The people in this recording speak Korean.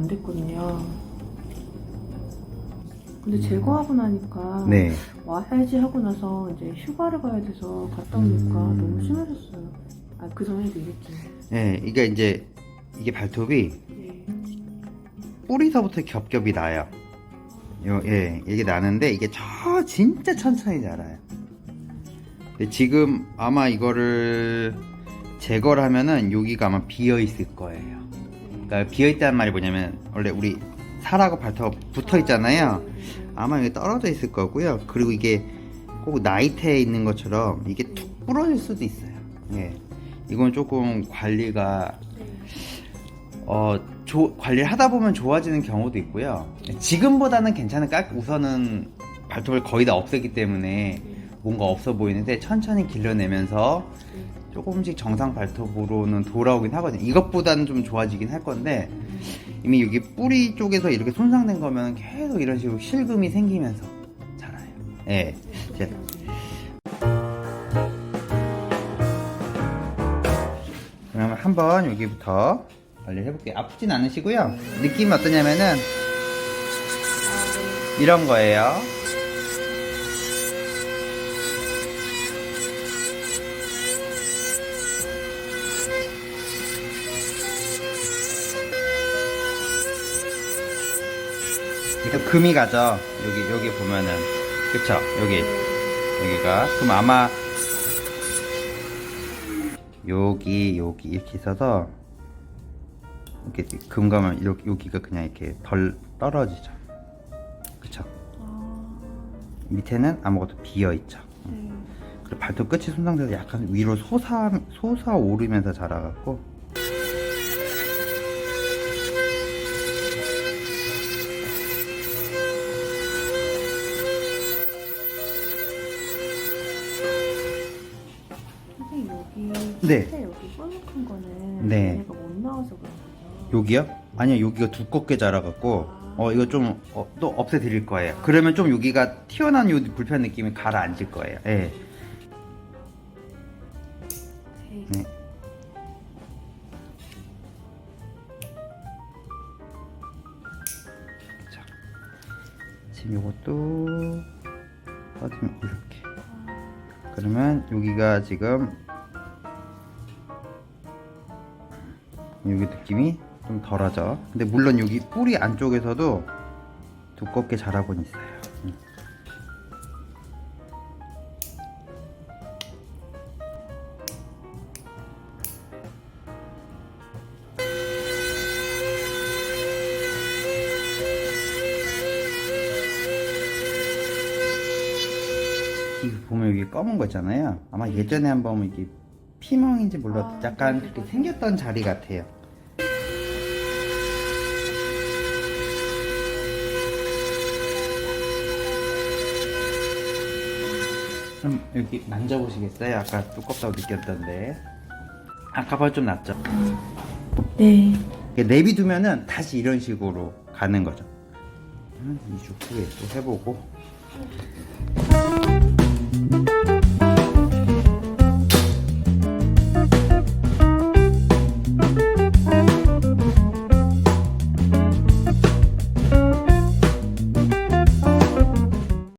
안 됐거든요. 근데 제거하고 나니까 네. 와야지 하고 나서 이제 휴가를 가야 돼서 갔다 오니까 음. 너무 심해졌어요. 아, 그 전에도 이랬죠. 예, 이게 이제 이게 발톱이 예. 뿌리서부터 겹겹이 나요. 요, 예, 이게 나는데 이게 저 진짜 천천히 자라요. 근데 지금 아마 이거를 제거를 하면은 여기가 아마 비어 있을 거예요. 그러니까 비어 있다는 말이 뭐냐면 원래 우리 살하고 발톱 붙어 있잖아요. 아마 이게 떨어져 있을 거고요. 그리고 이게 꼭 나이테에 있는 것처럼 이게 툭 부러질 수도 있어요. 예. 이건 조금 관리가 어, 조- 관리를 하다 보면 좋아지는 경우도 있고요. 지금보다는 괜찮을까? 우선은 발톱을 거의 다 없앴기 때문에 뭔가 없어 보이는데 천천히 길러내면서 조금씩 정상 발톱으로는 돌아오긴 하거든요. 이것보다는 좀 좋아지긴 할 건데 이미 여기 뿌리 쪽에서 이렇게 손상된 거면 계속 이런 식으로 실금이 생기면서 자라요. 예. 제- 그러면 한번 여기부터 관리를 해볼게요. 아프진 않으시고요. 느낌이 어떠냐면은 이런 거예요. 그러니까 금이 가죠. 여기 여기 보면은 그쵸? 여기 여기가 그럼 아마 여기 여기 이렇게 있어서 이렇게 금감을 이렇게 여기가 그냥 이렇게 덜 떨어지죠. 그쵸? 아, 밑에는 아무것도 비어 있죠. 네. 그리고 발톱 끝이 손상돼서 약간 위로 솟아 솟아 오르면서 자라갖고 선생님 여기 네. 밑에 여기 뻘록한 거는 네. 얘가 못 나와서 그런 거죠? 여기요? 아니요 여기가 두껍게 자라갖고 어 이거 좀 또 없애드릴 거예요. 그러면 좀 여기가 튀어나온 요 불편 느낌이 가라앉을 거예요. 예. 네. 네. 자, 지금 요것도 빠지면 이렇게. 그러면 여기가 지금 여기 느낌이 좀 덜하죠. 근데 물론 여기 뿌리 안쪽에서도 두껍게 자라곤 있어요. 음. 이거 보면 여기 검은 거 있잖아요. 아마 예전에 한번 이게 피멍인지 몰라도 아, 약간 네, 그렇게 맞아요. 생겼던 자리 같아요. 그럼 여기 만져보시겠어요? 아까 두껍다고 느꼈던데. 아까보다 좀 낫죠? 네. 이렇게 내비두면은 다시 이런 식으로 가는 거죠. 한 2주 후에 또 해보고.